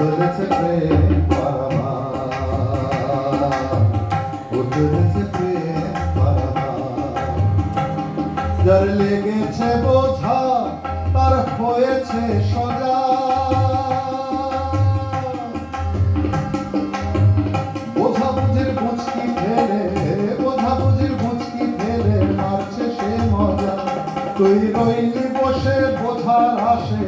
উতলেছে প্রেম পারাবা উতলেছে প্রেম পারাবা যার লেগেছে বোঝা, তার হয়েছে সজা। বোঝা মজা। তুই রইলি বসে বোঝার আসে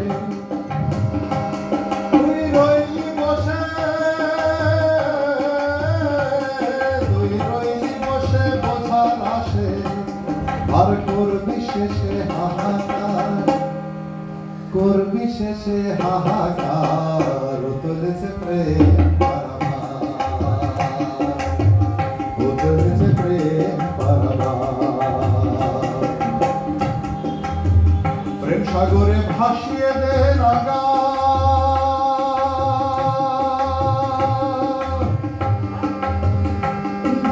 আর করবি শেষে হাহাকার করবি শেষে হাহাকার তুলেছে প্রেম সাগরে ভাসিয়ে দে রাগা।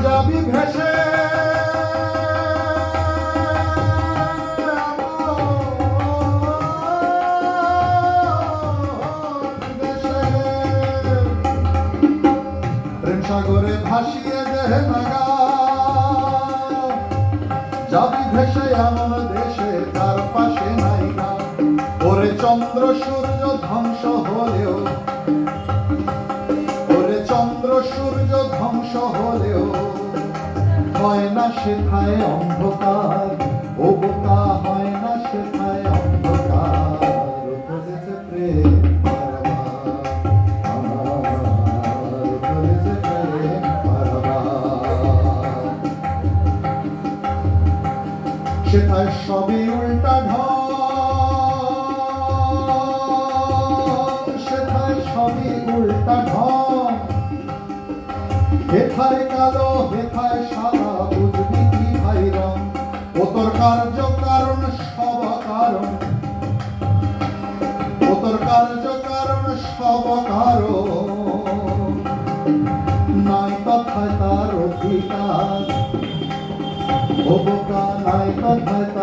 যাবি ভেসে সাগরে ভাসিয়ে দে নাগা যাবি ভেসে এমন দেশে, তার পাশে নাই গা ওরে চন্দ্র, সূর্য ধ্বংস হলেও, ওরে চন্দ্র, সূর্য ধ্বংস হলেও, হয় না সেথায় অন্ধকার, ও সেথায় সবই উল্টা ঢং। সেথায় সবই উল্টা ঢং। হেথায় কালো, হেথায় সাদা, বুঝবি কি ভাই রং? ও তোর কার্য কারণ, সব কারণ। ও তোর কার্য কারণ, সব কারণ। নাই কথায় তার অধিকার। ও বোকা নাই কথায়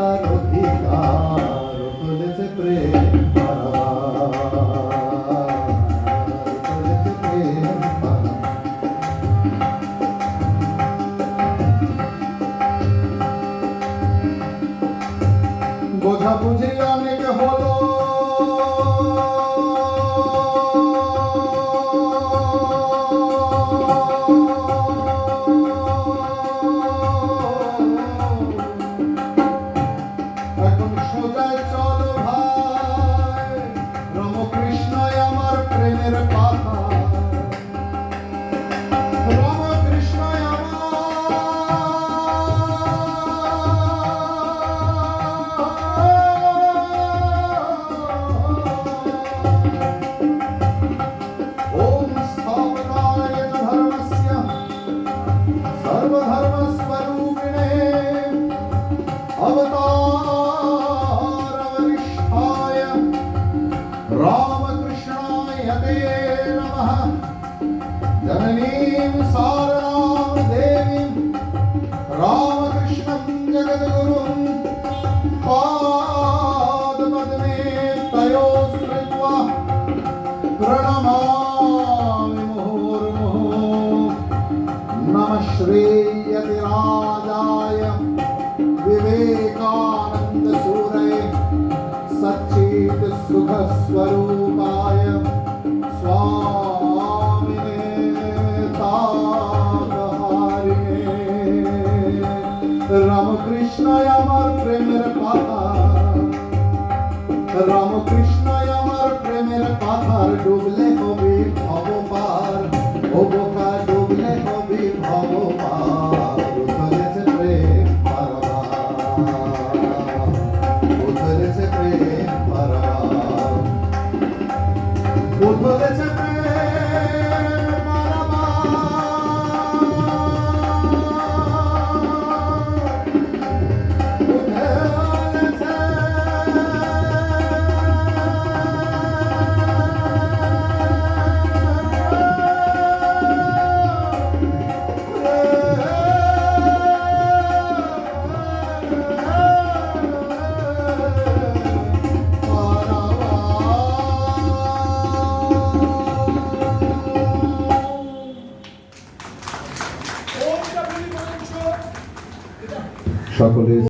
तयोः श्रुत्वा प्रणमामि मुहुर्मुहुः। नमः श्रीयतिराजाय विवेकानन्दसूरये सच्चित् सुखस्वरूपाय রামকৃষ্ণয় আমার প্রেমের পাথার ডুবলে হবে ভব পার ও ডুবলে হবে ভব পার উথলেছে প্রেম পারবার। উথলেছে প্রেম পারবার। উথলেছে প্রেম Diápolis